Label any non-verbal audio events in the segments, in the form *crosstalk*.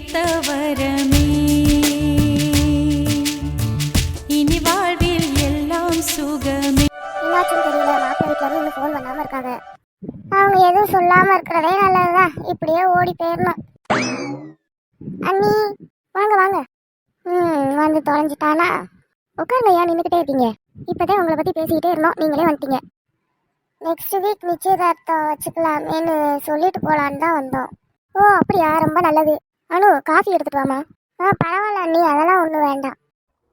கிடைத்த வரமே இனி வாழ்வில் எல்லாம் சுகமே. என்னாச்சுன்னு தெரியல மாப்பிள்ளை வீட்டுல இருந்து இன்னும் ஃபோன் பண்ணாம இருக்காங்க. அவங்க எதுவும் சொல்லாம இருக்கிறதே நல்லதுதான். இப்படியே ஓடி போயிடணும் அண்ணி வாங்க வாங்க. ம் வந்து தொலைஞ்சிட்டானா? உட்காருங்க ஏன் நின்றுக்கிட்டே இருக்கீங்க இப்போதான் உங்களை பற்றி பேசிக்கிட்டே இருந்தோம். நீங்களே வந்துட்டீங்க. நெக்ஸ்ட் வீக் நிச்சயதார்த்தம் வச்சுக்கலாமேன்னு சொல்லிட்டு போகலான்னு தான் வந்தோம். ஓ அப்படியா? ரொம்ப நல்லது. அனு காஃபி எடுத்துட்டு வாமா ஆ பரவாயில்ல அண்ணி அதெல்லாம் ஒன்றும் வேண்டாம்.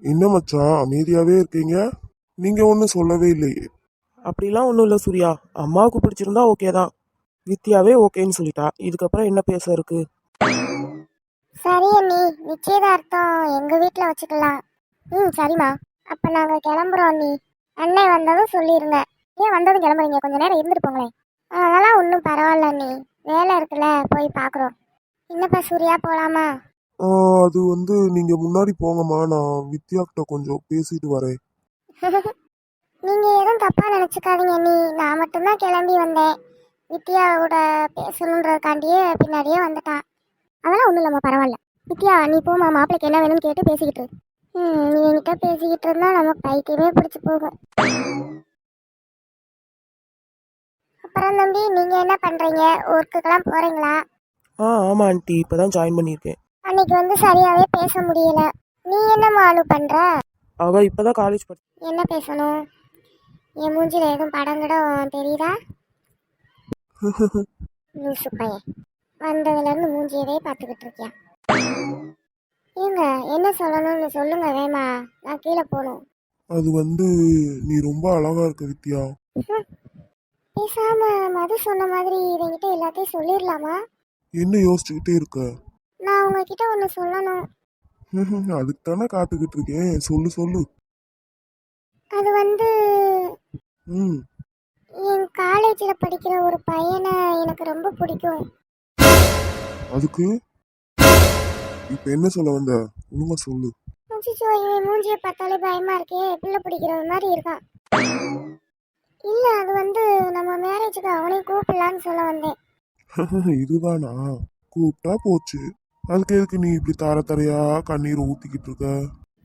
என்ன மச்சான் அமைதியாவே இருக்கீங்க? நீங்க ஒன்றும் சொல்லவே இல்லையே. அப்படிலாம் ஒன்றும் இல்லை சூர்யா. அம்மாவுக்கு பிடிச்சிருந்தா ஓகே தான். வித்யாவே ஓகேன்னு சொல்லிட்டா. இதுக்கப்புறம் என்ன பேச இருக்கு? சரி அண்ணி நிச்சயதார்த்தம் எங்க வீட்ல வச்சுக்கலாம். ம் சரிம்மா. அப்ப நாங்க கிளம்புறோம் அண்ணி. அண்ணன் வந்ததும் சொல்லிருங்க. ஏன் வந்ததும் கிளம்புறீங்க? கொஞ்ச நேரம் இருந்துட்டு போங்களேன். அதெல்லாம் ஒன்றும் பரவாயில்ல அண்ணி. வேலை இருக்குல்ல போய் பார்க்குறோம். என்னப்பா சூர்யா போலாமா? ஆ, அது வந்து நீங்க முன்னாடி போங்கம்மா. நான் வித்யா கிட்ட கொஞ்சம் பேசிட்டு வரேன். *laughs* நீங்க எதுவும் தப்பா நினைச்சுக்காதீங்க அண்ணி நான் மட்டும்தான் கிளம்பி வந்தேன். வித்யாவோட பேசணுன்றதுக்காண்டியே பின்னாடியே வந்துட்டான். அதெல்லாம் ஒன்றும் இல்லைம்மா பரவாயில்ல. வித்யா நீ போமா மாப்பிளைக்கு என்ன வேணும்னு கேட்டு பேசிக்கிட்டு இரு. ம் நீ என்கிட்ட பேசிக்கிட்டு இருந்தா நமக்கு பைத்தியமே பிடிச்சி போகும். அப்புறம் தம்பி நீங்க என்ன பண்றீங்க? ஒர்க்குக்கெல்லாம் போறீங்களா? ஆ ஆமாம் ஆண்டி. இப்போ தான் ஜாயின் பண்ணியிருக்கேன். அன்னைக்கு வந்து சரியாவே பேச முடியல. நீ என்ன மாலு பண்ற? அவள் இப்போ தான் காலேஜ் படி என்ன பேசணும்? என் மூஞ்சில எதுவும் படம் கிடம் தெரியுதா? *laughs* லூசு பையன் வந்ததுல இருந்து மூஞ்சியவே பார்த்துக்கிட்டு இருக்கியா. ஏங்க என்ன சொல்லணும்னு சொல்லுங்க வேமா. நான் கீழே போகணும். அது வந்து நீ ரொம்ப அழகா இருக்க வித்யா. பேசாம மது சொன்ன மாதிரி இவங்கிட்ட எல்லாத்தையும் சொல்லிடலாமா? என்ன யோசிச்சுக்கிட்டே இருக்க? நான் உங்ககிட்ட ஒன்று சொல்லணும். அதுக்கு தானே காத்துக்கிட்டு இருக்கேன். சொல்லு சொல்லு. அது வந்து ம். என் காலேஜில் படிக்கிற ஒரு பையனை எனக்கு ரொம்ப பிடிக்கும். அதுக்கு? இப்ப என்ன சொல்ல வந்த? உண்மை சொல்லு. அச்சோ இவன் மூஞ்சியை பார்த்தாலே பயமா இருக்கே. பிள்ளை பிடிக்கிற மாதிரி இருக்கான். இல்ல அது வந்து நம்ம மேரேஜுக்கு அவனையும் கூப்பிடலான்னு சொல்ல வந்தேன். *laughs* இதுதானா? கூப்பிட்டா போச்சு. அதுக்கு எதுக்கு நீ இப்படி தர தரையா கண்ணீர் ஊத்திக்கிட்டு இருக்க?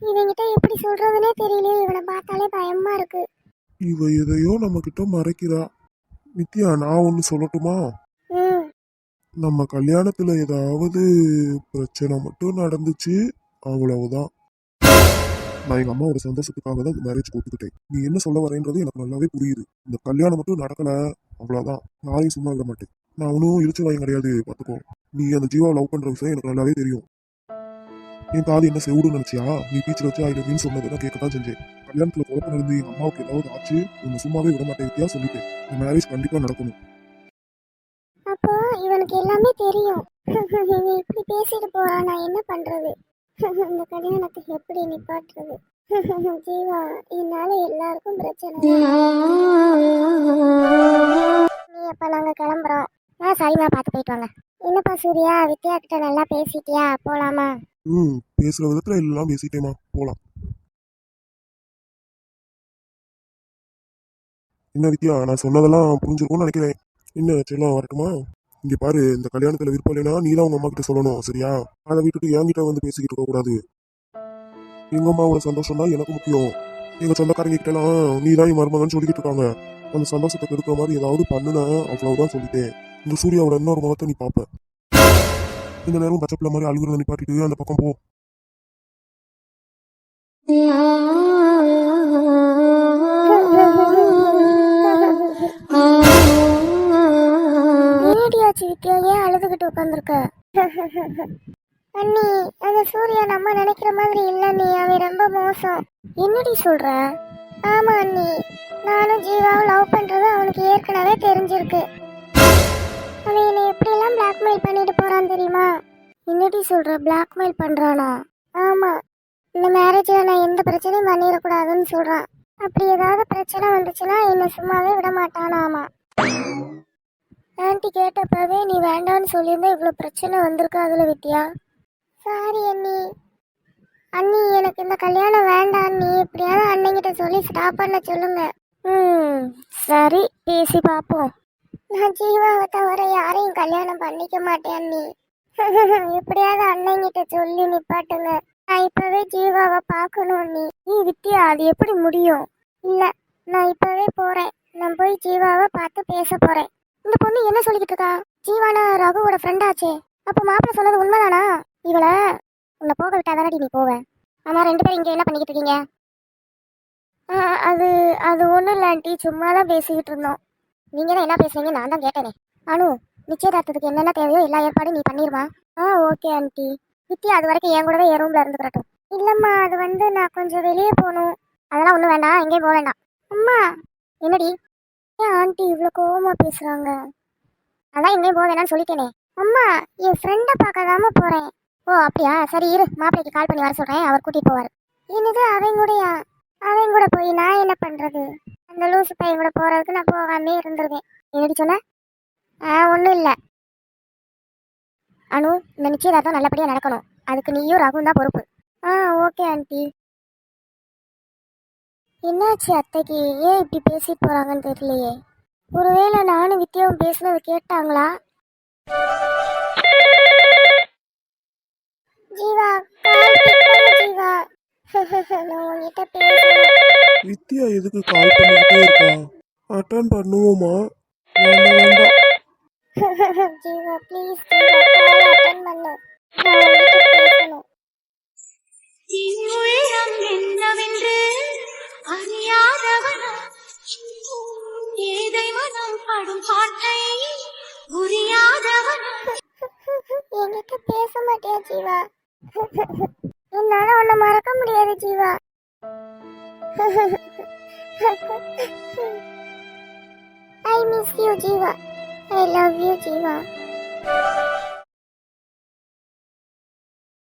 இவங்கிட்ட எப்படி சொல்றதுனே தெரியலையே. இவனை பார்த்தாலே பயமா இருக்கு. இவ எதையோ நம்ம கிட்ட மறைக்கிறா. வித்யா நான் ஒன்னு சொல்லட்டுமா? நம்ம கல்யாணத்துல ஏதாவது பிரச்சனை மட்டும் நடந்துச்சு அவ்வளவுதான். நான் எங்க அம்மாவோட சந்தோஷத்துக்காக தான் இந்த மேரேஜ் ஒத்துக்கிட்டேன் நீ என்ன சொல்ல வரேன்றது எனக்கு நல்லாவே புரியுது. இந்த கல்யாணம் மட்டும் நடக்கல அவ்வளவுதான். யாரையும் சும்மா விட மாட்டேன்? நான் ஒன்றும் இழுச்சு வாங்க கிடையாது பார்த்துக்கோ. நீ அந்த ஜீவாவை லவ் பண்ற விஷயம் எனக்கு நல்லாவே தெரியும். என் காது என்ன செவிடுன்னு நினைச்சியா? நீ பீச்சில் வச்சு ஐ லவ்னு சொன்னதை கேட்க தான் செஞ்சேன். கல்யாணத்துல குழப்பம் இருந்து எங்க அம்மாவுக்கு ஏதாவது ஆச்சு? உன்னை சும்மாவே விட மாட்டேன் வித்தியா சொல்லிட்டேன். இந்த மேரேஜ் கண்டிப்பா நடக்கணும். அப்போ இவனுக்கு எல்லாமே தெரியும். இவன் இப்படி பேசிட்டு போறான் நான் என்ன பண்றது? இந்த கல்யாணத்தை எப்படி நிப்பாட்டுறது? ஜீவா என்னால எல்லாருக்கும் பிரச்சனை. நீ அப்ப நாங்க கிளம்புறோம். ஆ சரிம்மா பார்த்து போயிட்டு வாங்க. என்னப்பா சூர்யா வித்யா கிட்ட நல்லா பேசிட்டியா? போலாமா? ம் பேசுற விதத்துல எல்லாம் பேசிட்டேமா போலாம். என்ன வித்யா நான் சொன்னதெல்லாம் புரிஞ்சிருக்கும்னு நினைக்கிறேன். என்ன செல்லம் வரட்டுமா? இங்க பாரு இந்த கல்யாணத்துல விருப்பம் இல்லைன்னா நீ தான் உங்க அம்மா கிட்ட சொல்லணும் சரியா? அதை விட்டுட்டு என்கிட்ட வந்து பேசிக்கிட்டு இருக்க கூடாது. எங்க அம்மாவோட சந்தோஷம் தான் எனக்கு முக்கியம். எங்க சொந்தக்காரங்க கிட்ட எல்லாம் நீ தான் என் மருமகன்னு சொல்லிக்கிட்டு இருக்காங்க. அந்த சந்தோஷத்தை கெடுக்கிற மாதிரி ஏதாவது பண்ணுன அவ்வளவுதான் சொல்லிட்டேன். இந்த சூர்யாவோட இன்னொரு முகத்தை நீ பாப்ப இந்த நேரம் பச்சைப்பிள்ள மாதிரி அழுகுறத நிப்பாட்டிட்டு அந்த பக்கம் போ. ஏடியாச்சு வித்யா ஏன் அழுதுகிட்டு உட்காந்துருக்க அண்ணி அந்த சூர்யா நம்ம நினைக்கிற மாதிரி இல்ல நீ அவன் ரொம்ப மோசம். என்னடி சொல்ற? ஆமா அண்ணி. நானும் ஜீவாவும் லவ் பண்றது அவனுக்கு ஏற்கனவே தெரிஞ்சிருக்கு. என்னை பிளாக்மெயில் பண்ணிட்டு போறான் தெரியுமா? என்னடி சொல்ற? பிளாக்மெயில் பண்றானா? ஆமா. இந்த மேரேஜ்ல நான் எந்த பிரச்சனையும் பண்ணிடக்கூடாதுன்னு சொல்றான். அப்படி ஏதாவது பிரச்சனை வந்துச்சுன்னா என்னை சும்மாவே விட மாட்டானாமா ஆன்ட்டி கேட்டப்பவே நீ வேண்டான்னு சொல்லியிருந்தா இவ்வளோ பிரச்சனை வந்திருக்கு அதில் வித்யா. சாரி அண்ணி. அண்ணி எனக்கு இந்த கல்யாணம் வேண்டாம் அண்ணி எப்படியாவது அண்ணங்கிட்ட சொல்லி ஸ்டாப் பண்ண சொல்லுங்க. ம் சரி பேசி பார்ப்போம். நான் ஜீவாவை தவிர யாரையும் கல்யாணம் பண்ணிக்க மாட்டேன் நீ. *laughs* எப்படியாவது அண்ணங்கிட்ட சொல்லி நிப்பாட்டுங்க. நான் இப்பவே ஜீவாவை பார்க்கணும் நீ. நீ வித்தியா அது எப்படி முடியும்? இல்ல நான் இப்பவே போறேன். நான் போய் ஜீவாவை பார்த்து பேச போறேன். இந்த பொண்ணு என்ன சொல்லிக்கிட்டு இருக்கா? ஜீவானா ரகுவோட ஃப்ரெண்ட் ஆச்சே. அப்ப மாப்பிள்ள சொன்னது உண்மைதானா? இவளை உன்னை போக விட்டாதானடி நீ போவ? ஆமா ரெண்டு பேரும் இங்க என்ன பண்ணிக்கிட்டு இருக்கீங்க? ஆ, அது அது ஒன்றும் இல்லை ஆண்டி. சும்மா தான் பேசிக்கிட்டு இருந்தோம். நீங்க தான் என்ன பேசுறீங்க? நான் தான் கேட்டேனே. அனு நிச்சயதார்த்தத்துக்கு என்னென்ன தேவையோ எல்லா ஏற்பாடும் நீ பண்ணிடுமா ஆ ஓகே ஆண்டி. வித்யா அது வரைக்கும் என் கூடவே என் ரூம்ல இருந்துக்கிறட்டும் இல்லம்மா அது வந்து நான் கொஞ்சம் வெளியே போகணும். அதெல்லாம் ஒன்றும் வேண்டாம் எங்கேயும் போக வேண்டாம். அம்மா என்னடி? ஏன் ஆண்டி இவ்வளோ கோபமாக பேசுறாங்க? அதான் எங்கேயும் போக வேணாம்னு சொல்லிட்டேனே. அம்மா என் ஃப்ரெண்டை பார்க்காதாம போகிறேன் ஓ அப்படியா? சரி இரு. மாப்பிள்ளைக்கு கால் பண்ணி வர சொல்கிறேன் அவர் கூட்டிகிட்டு போவார். என்னது அவன் கூடயா? அவன் கூட போய் நான் என்ன பண்ணுறது அந்த லூசு பையன் கூட போகிறதுக்கு நான் போகாமே இருந்துருவேன். எப்படி சொன்ன? ஆ ஒன்றும் இல்லை. அனு இந்த நிச்சயதார்த்தம் நல்லபடியாக நடக்கணும். அதுக்கு நீயும் ரகுவும் தான் பொறுப்பு. ஆ ஓகே ஆண்டி. என்னாச்சு அத்தைக்கு? ஏன் இப்படி பேசிட்டு போகிறாங்கன்னு தெரியலையே. ஒருவேளை நானும் வித்யாவும் பேசுனது கேட்டாங்களா? ஜீவா ஜீவா. *laughs* நான் உன்கிட்ட பேசணும் வித்யா எதுக்கு கால் பண்ணிக்கிட்டே இருக்கா? அட்டன் பண்ணுவோமா? வேண்டாம் வேண்டாம். Jeeva please Jeeva call attend பண்ணு. நான் உன்கிட்ட பேசணும். என் உள்ளம் என்னவென்று அறியாதவனா ஏதை மனம் படும் பாட்டை புரியாதவனா. என்கிட்ட பேச மாட்டியா ஜீவா? என்னால உன்னை மறக்க முடியாது. Jeeva I miss you Jeeva I love you Jeeva